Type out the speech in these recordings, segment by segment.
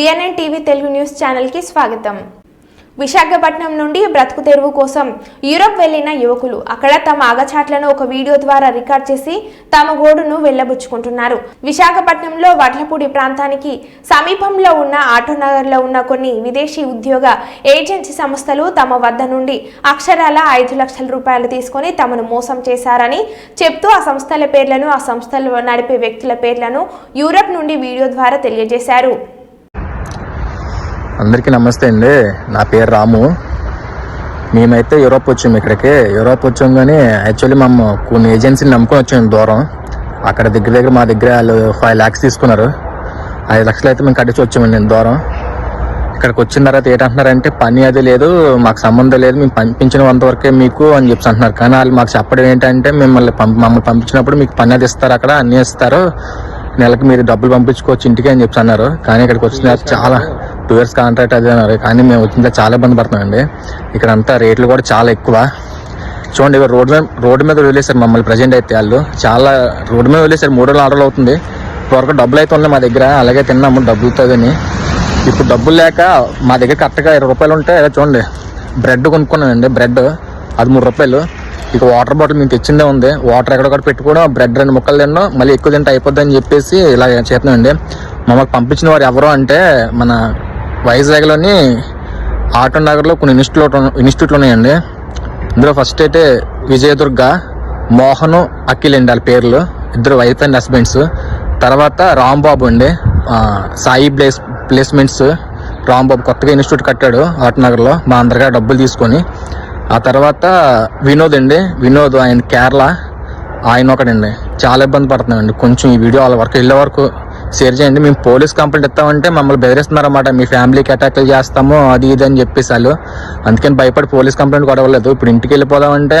DNN TV Telugu news ఛానల్కి స్వాగతం. విశాఖపట్నం నుండి బ్రతుకు తెరువు కోసం యూరప్ వెళ్ళిన యువకులు అక్కడ తమ ఆగచాట్లను ఒక వీడియో ద్వారా రికార్డ్ చేసి తమ గోడును వెళ్ళబుచ్చుకుంటున్నారు విశాఖపట్నంలో వడ్లపూడి ప్రాంతానికి సమీపంలో ఉన్న ఆటోనగర్లో ఉన్న కొన్ని విదేశీ ఉద్యోగ ఏజెన్సీ సంస్థలు తమ వద్ద నుండి అక్షరాల ఐదు లక్షల రూపాయలు తీసుకొని తమను మోసం చేశారని చెప్తూ ఆ సంస్థల పేర్లను ఆ సంస్థలు నడిపే వ్యక్తుల పేర్లను యూరప్ నుండి వీడియో ద్వారా తెలియజేశారు. అందరికీ నమస్తే అండి. నా పేరు రాము. మేమైతే యూరోప్ వచ్చాము ఇక్కడికి. యూరోప్ వచ్చాం కానీ యాక్చువల్లీ మేము కొన్ని ఏజెన్సీని నమ్ముకొని వచ్చాము దూరం. అక్కడ దగ్గర దగ్గర మా దగ్గర వాళ్ళు ఫైవ్ ల్యాక్స్ తీసుకున్నారు. ఐదు లక్షలు అయితే మేము కట్టించి వచ్చామండి నేను దూరం. ఇక్కడికి వచ్చిన తర్వాత ఏంటంటున్నారంటే పని అది లేదు మాకు సంబంధం లేదు మేము పంపించిన వరకే మీకు అని చెప్పి అంటున్నారు. కానీ వాళ్ళు మాకు చెప్పడం ఏంటంటే మిమ్మల్ని పంపి మమ్మల్ని పంపించినప్పుడు మీకు పని అది ఇస్తారు అక్కడ అన్నీ ఇస్తారు. నెలకి మీరు డబ్బులు పంపించుకోవచ్చు ఇంటికి అని చెప్పి అన్నారు. కానీ ఇక్కడికి వచ్చిన తర్వాత చాలా టూ ఇయర్స్ కాంట్రాక్ట్ అది అన్నారు. కానీ మేము వచ్చిన చాలా ఇబ్బంది పడుతున్నామండి. ఇక్కడ అంతా రేట్లు కూడా చాలా ఎక్కువ. చూడండి ఇవాళ రోడ్డు మీద రోడ్డు మీద వదిలేశారు మమ్మల్ని ప్రజెంట్ అయితే వాళ్ళు. చాలా రోడ్డు మీద వదిలేశారు. మూడు రోజులు ఆర్డర్లు అవుతుంది. ఇప్పటివరకు డబ్బులు అయితే ఉన్నాయి మా దగ్గర. అలాగే తిన్నాము. డబ్బులతో కానీ ఇప్పుడు డబ్బులు లేక మా దగ్గర కరెక్ట్గా ఇరవై రూపాయలు ఉంటే చూడండి బ్రెడ్ కొనుక్కున్నానండి. బ్రెడ్ అది మూడు రూపాయలు. ఇక వాటర్ బాటిల్ మీకు తెచ్చిందే ఉంది. వాటర్ ఎక్కడొక్కడ పెట్టుకోవడం బ్రెడ్ రెండు ముక్కలు తినడం మళ్ళీ ఎక్కువ తింటే అయిపోద్ది అని చెప్పేసి ఇలా చేస్తున్నామండి. మమ్మల్ని పంపించిన వారు ఎవరు అంటే మన వైజాగ్లోని ఆటో నగర్లో కొన్ని ఇన్స్టిట్యూట్ ఇన్స్టిట్యూట్లు ఉన్నాయండి. ఇందులో ఫస్ట్ అయితే విజయదుర్గ మోహను అఖిల్ అండి వాళ్ళ పేర్లు. ఇద్దరు వైఫ్ అండ్ హస్బెండ్స్. తర్వాత రాంబాబు అండి. Sai place placements. రాంబాబు కొత్తగా ఇన్స్టిట్యూట్ కట్టాడు ఆటనగర్లో మా అందరిగా డబ్బులు తీసుకొని. ఆ తర్వాత వినోద్ అండి. వినోద్ ఆయన కేరళ. ఆయన ఒకడండి. చాలా ఇబ్బంది పడుతున్నామండి కొంచెం ఈ వీడియో వాళ్ళ వరకు వెళ్ళే వరకు షేర్ చేయండి. మేము పోలీస్ కంప్లైంట్ ఇస్తామంటే మమ్మల్ని బెదిరిస్తున్నారన్నమాట. మీ ఫ్యామిలీకి అటాక్లు చేస్తాము అది ఇది అని చెప్పేసి వాళ్ళు. అందుకని భయపడి పోలీస్ కంప్లైంట్ కూడా ఇవ్వలేదు ఇప్పుడు ఇంటికి వెళ్ళిపోదామంటే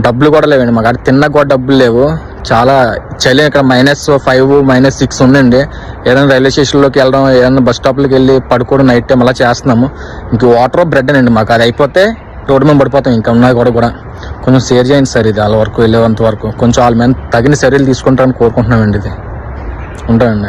డబ్బులు కూడా లేవండి. మాకు అక్కడ తిన్నా కూడా డబ్బులు లేవు. చాలా చలి ఇక్కడ మైనస్ ఫైవ్ మైనస్ సిక్స్ ఉందండి. ఏదైనా రైల్వే స్టేషన్లోకి వెళ్ళడం ఏదైనా బస్ స్టాప్లోకి వెళ్ళి పడుకోవడం నైట్ టైం అలా చేస్తున్నాము. ఇంక వాటర్ బ్రెడ్ అండి మాకు. అది అయిపోతే రోడ్డు మీద పడిపోతాం. ఇంకా ఉన్నాయి కూడా కూడా. కొంచెం షేర్ చేయండి సార్ ఇది. వాళ్ళ వరకు వెళ్ళేంత వరకు. కొంచెం వాళ్ళ మీద తగిన చర్యలు తీసుకుంటారని కోరుకుంటున్నామండి ఇది. ஒன்றா என்ன?